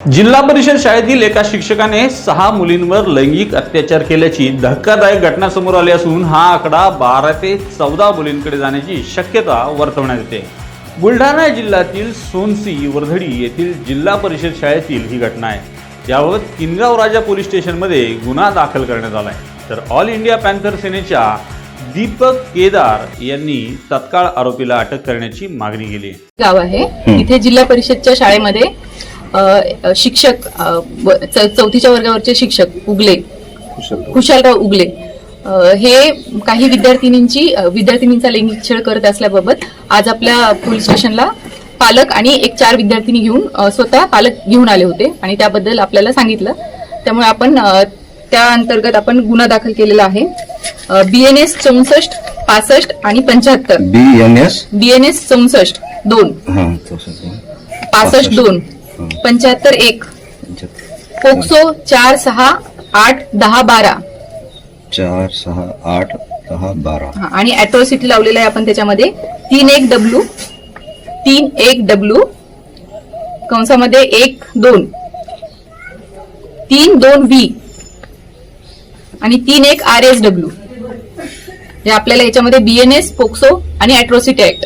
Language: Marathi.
जिल्हा परिषद शाळेतील एका शिक्षकाने सहा मुलींवर लैंगिक अत्याचार केल्याची धक्कादायक घटना समोर आली असून हा आकडा बारा ते चौदा मुलींकडे जाण्याची शक्यता वर्तवण्यात येते. बुलढाणा जिल्ह्यातील सोनसी वर्धडी येथील जिल्हा परिषद शाळेतील ही घटना आहे. याबाबत किनगाव राजा पोलीस स्टेशनमध्ये गुन्हा दाखल करण्यात आला आहे तर ऑल इंडिया पॅन्थर सेनेच्या दीपक केदार यांनी तत्काळ आरोपीला अटक करण्याची मागणी केली आहे. गाव आहे. तिथे जिल्हा परिषदच्या शाळेमध्ये शिक्षक चौथीच्या वर्गावरचे शिक्षक उगले. कुशालराव उगले. हे काही विद्यार्थिनींची विद्यार्थिनींचा लैंगिक छळ करत असल्याबाबत आज आपल्या पोलीस स्टेशनला पालक आणि एक चार विद्यार्थिनी घेऊन स्वतः पालक घेऊन आले होते आणि त्याबद्दल आपल्याला सांगितलं. त्यामुळे आपण त्या अंतर्गत आपण गुन्हा दाखल केलेला आहे. बी एन एस चौसष्ट पासष्ट आणि पंच्याहत्तर. B N S B N S चौसष्ट दोन. पासष्ट दोन. पंच्याहत्तर एक. पोक्सो चार सहा आठ दहा बारा. चार सहा आठ दहा बारा. हा, आणि अॅट्रॉसिटी लावलेला आहे आपण त्याच्यामध्ये. तीन एक डब्ल्यू तीन एक डब्ल्यू कंसामध्ये एक दोन. तीन दोन व्ही. आणि तीन एक आर एस डब्ल्यू हे आपल्याला याच्यामध्ये बीएनएस पोक्सो आणि अॅट्रॉसिटी ऍक्ट